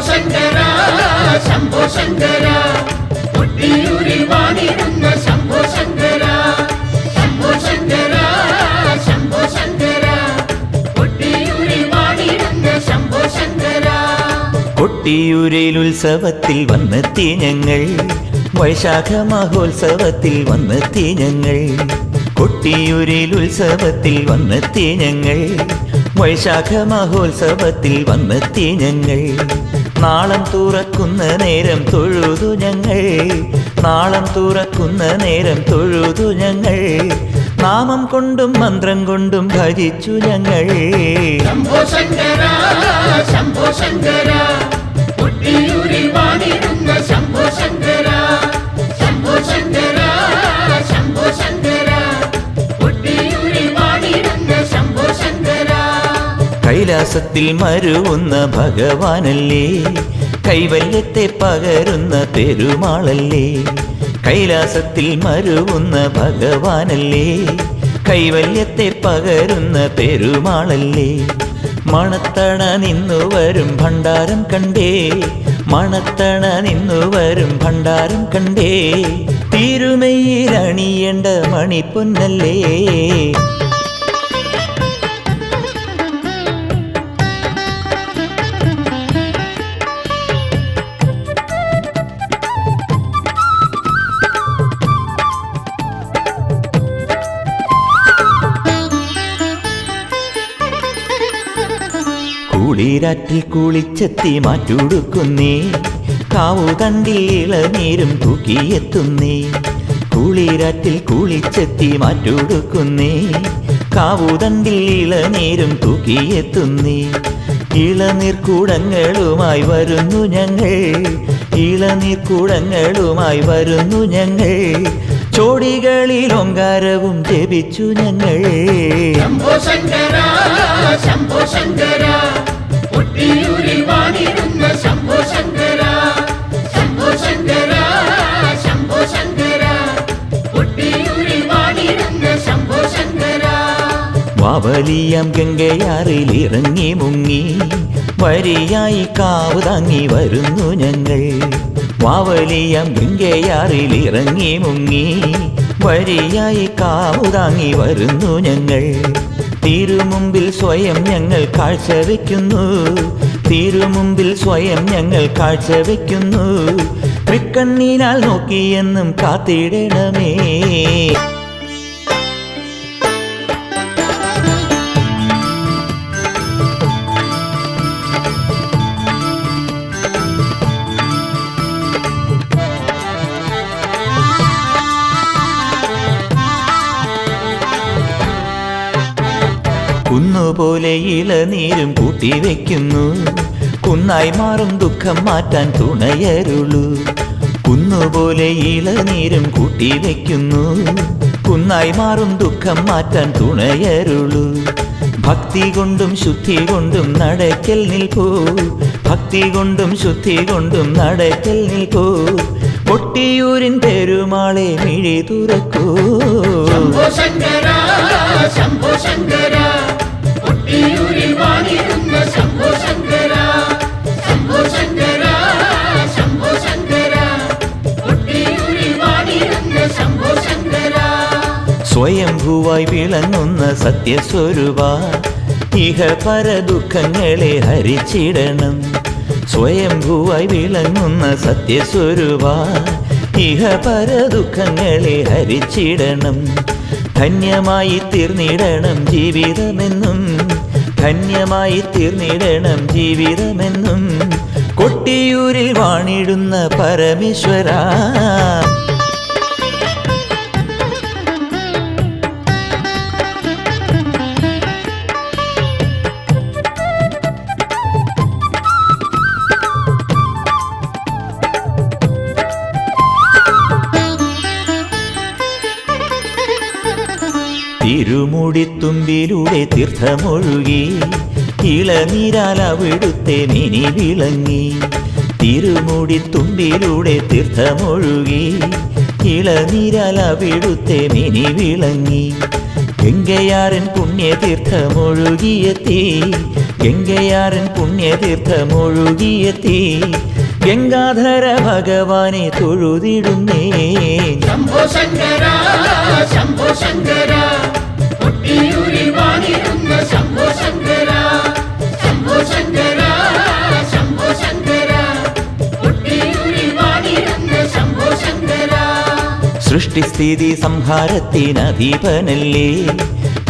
ശങ്കര ശംഭോ ശങ്കര കൊട്ടിയൂരിൽ വാണിടുന്ന ശംഭോ ശങ്കര ശംഭോ ശങ്കര ശംഭോ ശങ്കര കൊട്ടിയൂരിൽ കൊട്ടിയൂരിൽ ഉത്സവത്തിൽ വന്നെത്തി ഞങ്ങൾ. വൈശാഖ മഹോത്സവത്തിൽ വന്നെത്തി ഞങ്ങൾ. കൊട്ടിയൂരിൽ ഉത്സവത്തിൽ വന്നെത്തി ഞങ്ങൾ. വൈശാഖ മഹോത്സവത്തിൽ വന്നെത്തി ഞങ്ങൾ. നാളം തുറക്കുന്ന നേരം തൊഴുതു ഞങ്ങൾ. നാളം തുറക്കുന്ന നേരം തൊഴുതു ഞങ്ങൾ. നാമം കൊണ്ടും മന്ത്രം കൊണ്ടും ഭജിച്ചു ഞങ്ങൾ. ശംഭോ ശങ്കര ശംഭോ ശങ്കര കൊട്ടിയൂരിൽ വാണിടുന്ന ശംഭോ ശങ്കര. കൈലാസത്തിൽ മരുവുന്ന ഭഗവാനല്ലേ? കൈവല്യത്തെ പകരുന്ന പെരുമാളല്ലേ? കൈലാസത്തിൽ മരുവുന്ന ഭഗവാനല്ലേ? കൈവല്യത്തെ പകരുന്ന പെരുമാളല്ലേ? മണത്തണ നിന്നു വരും ഭണ്ഡാരം കണ്ടേ? മണത്തണ നിന്നു വരും ഭണ്ഡാരം കണ്ടേ? തിരുമയിൽ അണിയേണ്ട മണിപ്പൊന്നല്ലേ കുളിരാറ്റിൽ കുളിച്ചെത്തി മാറ്റുടുക്കുന്നേ. കാവുതണ്ടിൽ ഇളനീരും തൂക്കിയെത്തുന്നേ. കുളിരാറ്റിൽ കുളിച്ചെത്തി മാറ്റുടുക്കുന്നേ. കാവുതണ്ടിൽ ഇളനീരും തൂക്കിയെത്തുന്നേ. ഇളനീർക്കൂടങ്ങളുമായി വരുന്നു ഞങ്ങൾ. ഇളനീർക്കൂടങ്ങളുമായി വരുന്നു ഞങ്ങൾ. ചോടികളിൽ ഓങ്കാരവും ജപിച്ചു ഞങ്ങൾ. ശംഭോ ശങ്കര ശംഭോ ശങ്കര. ശംഭോ ശങ്കര. വാവലിയം ഗംഗയാറിൽ ഇറങ്ങി മുങ്ങി വരിയായി കാവ് താങ്ങി വരുന്നു ഞങ്ങൾ. വാവലിയം ഗംഗയാറിൽ ഇറങ്ങി മുങ്ങി വരിയായി കാവ് താങ്ങി വരുന്നു ഞങ്ങൾ. തിരുമുമ്പിൽ സ്വയം ഞങ്ങൾ കാഴ്ചവെക്കുന്നു. തിരുമുമ്പിൽ സ്വയം ഞങ്ങൾ കാഴ്ച കാഴ്ചവെക്കുന്നു. തൃക്കണ്ണീനാൽ നോക്കിയെന്നും കാത്തിടണമേ. കുന്നുപോലെ ഇളനീരും കൂട്ടിവെക്കുന്നു കുന്നായി മാറും ദുഃഖം മാറ്റാൻ തുണയരുളൂ. കുന്നുപോലെ ഇളനീരും കൂട്ടിവെക്കുന്നു കുന്നായി മാറും ദുഃഖം മാറ്റാൻ തുണയരുളൂ. ഭക്തി കൊണ്ടും ശുദ്ധി കൊണ്ടും നടക്കൽ നിൽപ്പൂ ഭക്തി കൊണ്ടും ശുദ്ധി കൊണ്ടും നടക്കൽ നിൽപ്പൂ കൊട്ടിയൂരിൻ പെരുമാളെ മിഴി തുറക്കൂ. ശംഭോ ശങ്കര ശംഭോ സ്വയംഭൂവായി വിളങ്ങുന്ന സത്യസ്വരൂപ ഇഹ പര ദുഃഖങ്ങളെ ഹരിച്ചിടണം. സ്വയംഭൂവായി വിളങ്ങുന്ന സത്യസ്വരൂപ ഇഹ പര ദുഃഖങ്ങളെ ഹരിച്ചിടണം. ധന്യമായി തീർന്നിടണം ജീവിതമെന്നും ധന്യമായി തീർന്നിടണം ജീവിതമെന്നും. കൊട്ടിയൂരിൽ വാണിടുന്ന പരമേശ്വര തിരുമുടിത്തുമ്പിലൂടെ തീർത്ഥമൊഴുകി ഇളനീരാൽ അവിടുത്തെ മിനി വിളങ്ങി. തിരുമുടിത്തുമ്പിലൂടെ തീർത്ഥമൊഴുകി ഇളനീരാൽ അവിടുത്തെ മിനി വിളങ്ങി. ഗംഗയാറിൻ പുണ്യതീർത്ഥമൊഴുകിയെത്തി ഗംഗയാരൻ പുണ്യതീർത്ഥമൊഴുകിയെത്തി. ഗംഗാധര ഭഗവാനെ തൊഴുതിടുന്നേ. ശങ്കര സൃഷ്ടിസ്ഥിതി സംഹാരത്തിനധീപനല്ലേ?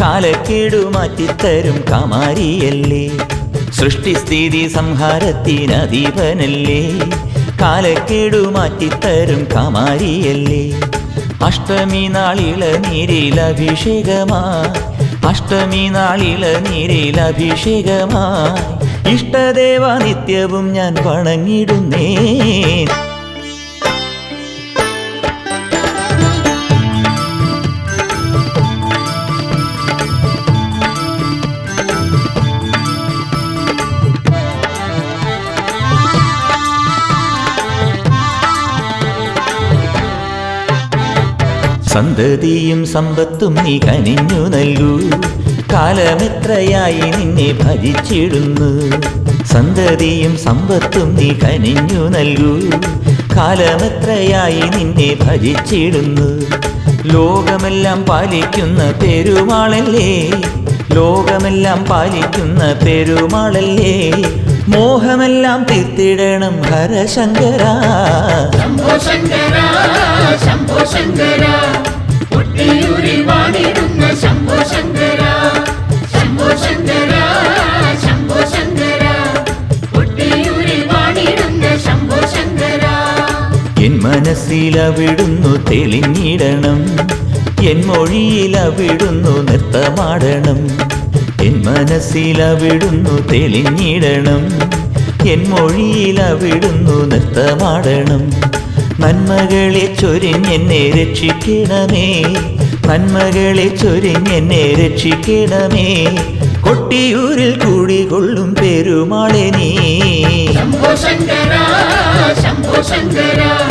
കാലക്കേടു മാറ്റിത്തരും കാമാരിയല്ലേ? സൃഷ്ടിസ്ഥിതി സംഹാരത്തിനധീപനല്ലേ? കാലക്കേടു മാറ്റിത്തരും കാമാരിയല്ലേ? അഷ്ടമി നാളില നീരിൽ അഭിഷേകമാ. അഷ്ടമി നാളില നീരിൽ അഭിഷേകമാ. ഇഷ്ടദേവ നിത്യവും ഞാൻ വണങ്ങിടുന്നേ സന്തതിയും സമ്പത്തും നീ കനിഞ്ഞു നൽകൂ. കാലമെത്രയായി നിന്നെ ഭജിച്ചിടുന്നു. സന്തതിയും സമ്പത്തും നീ കനിഞ്ഞു നൽകൂ. കാലമെത്രയായി നിന്നെ ഭജിച്ചിടുന്നു. ലോകമെല്ലാം പാലിക്കുന്ന പെരുമാളല്ലേ? ലോകമെല്ലാം പാലിക്കുന്ന പെരുമാളല്ലേ? മോഹമെല്ലാം തീർത്തിടണം ഹരശങ്കരാ. ശംഭോ ശങ്കര ശംഭോ ശങ്കര. എൻ മനസ്സിലവിടുന്നു തെളിഞ്ഞിടണം. എൻ മൊഴിയിലവിടുന്നു നൃത്തമാടണം. എൻ മനസ്സിലവിടുന്നു തെളിഞ്ഞിടണം. എൻ മൊഴിയിലവിടുന്നു നൃത്തമാടണം. നന്മകളെ ചൊരിഞ്ഞെന്നെ രക്ഷിക്കണമേ. നന്മകളെ ചൊരിഞ്ഞെന്നെ രക്ഷിക്കണമേ. കൊട്ടിയൂരിൽ കൂടികൊള്ളും പെരുമാളെ നീ. ശംഭോ ശങ്കരാ ശംഭോ ശങ്കര.